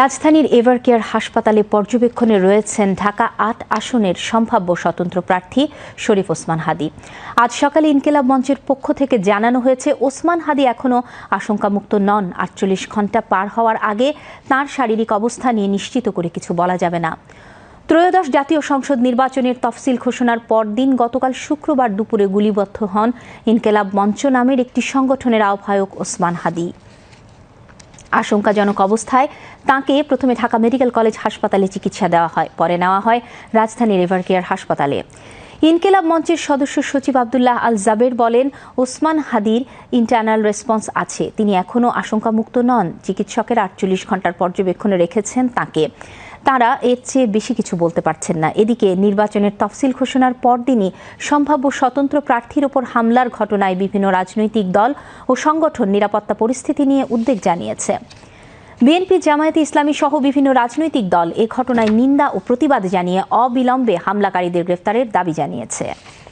রাজধানীর এভারকেয়ার হাসপাতালে পর্যবেক্ষণে রয়েছেন ঢাকা আট আসনের সম্ভাব্য স্বতন্ত্র প্রার্থী শরীফ ওসমান হাদি। আজ সকালে ইনকিলাব মঞ্চের পক্ষ থেকে জানানো হয়েছে, ওসমান হাদি এখনও আশঙ্কামুক্ত নন। আটচল্লিশ ঘণ্টা পার হওয়ার আগে তার শারীরিক অবস্থা নিয়ে নিশ্চিত করে কিছু বলা যাবে না। ত্রয়োদশ জাতীয় সংসদ নির্বাচনের তফসিল ঘোষণার পরদিন গতকাল শুক্রবার দুপুরে গুলিবদ্ধ হন ইনকেলাব মঞ্চ নামের একটি সংগঠনের আহ্বায়ক ওসমান হাদি। আশঙ্কাজনক অবস্থায় তাকে প্রথমে ঢাকা মেডিকেল কলেজ হাসপাতালে চিকিৎসা দেওয়া হয়, পরে নেওয়া হয় রাজধানী রাজধানীর এভারকেয়ার হাসপাতালে। ইনকেলাব মঞ্চের সদস্য সচিব আবদুল্লাহ আল জাবের বলেন, ওসমান হাদির ইন্টারনাল রেসপন্স আছে। তিনি এখনও আশঙ্কামুক্ত নন। চিকিৎসকের আটচল্লিশ ঘণ্টার পর্যবেক্ষণে রেখেছেন তাকে। তারা এর চেয়ে বেশি কিছু বলতে পারছেন না। এদিকে নির্বাচনের তফসিল ঘোষণার পরদিনই সম্ভাব্য স্বতন্ত্র প্রার্থীর ওপর হামলার ঘটনায় বিভিন্ন রাজনৈতিক দল ও সংগঠন নিরাপত্তা পরিস্থিতি নিয়ে উদ্বেগ জানিয়েছে। বিএনপি জামায়াতে ইসলামী সহ বিভিন্ন রাজনৈতিক দল এ ঘটনায় নিন্দা ও প্রতিবাদ জানিয়ে অবিলম্বে হামলাকারীদের গ্রেফতারের দাবি জানিয়েছে।